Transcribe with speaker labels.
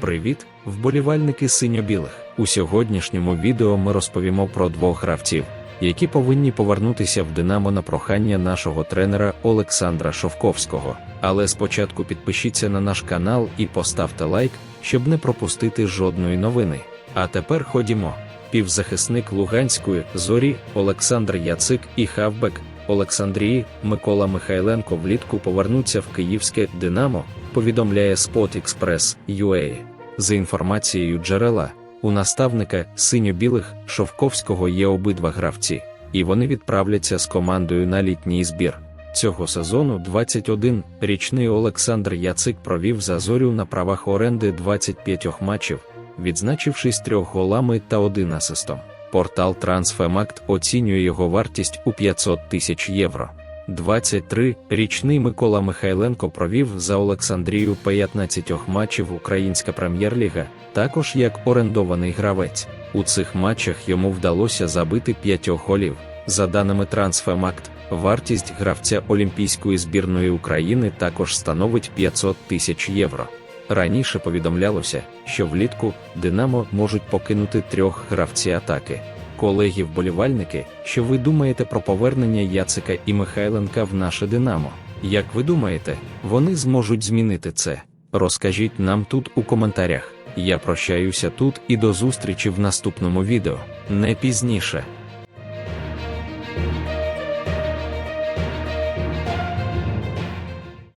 Speaker 1: Привіт, вболівальники синьо-білих. У сьогоднішньому відео ми розповімо про двох гравців, які повинні повернутися в Динамо на прохання нашого тренера Олександра Шовковського. Але спочатку підпишіться на наш канал і поставте лайк, щоб не пропустити жодної новини. А тепер ходімо. Півзахисник Луганської зорі Олександр Яцик і хавбек Олександрії Микола Михайленко влітку повернуться в київське Динамо, повідомляє Spot Express UA. За інформацією джерела, у наставника синьо-білих Шовковського є обидва гравці, і вони відправляться з командою на літній збір. Цього сезону 21-річний Олександр Яцик провів за зорю на правах оренди 25 матчів, відзначившись трьох голами та один асистом. Портал Трансфемакт оцінює його вартість у 500 тисяч євро. 23-річний Микола Михайленко провів за Олександрію 15 матчів Українська прем'єр-ліга, також як орендований гравець. У цих матчах йому вдалося забити 5 голів. За даними Трансфемакт, вартість гравця Олімпійської збірної України також становить 500 тисяч євро. Раніше повідомлялося, що влітку Динамо можуть покинути трьох гравці атаки. Колеги вболівальники, що ви думаєте про повернення Яцика і Михайленка в наше Динамо? Як ви думаєте, вони зможуть змінити це? Розкажіть нам тут у коментарях. Я прощаюся тут і до зустрічі в наступному відео, не пізніше.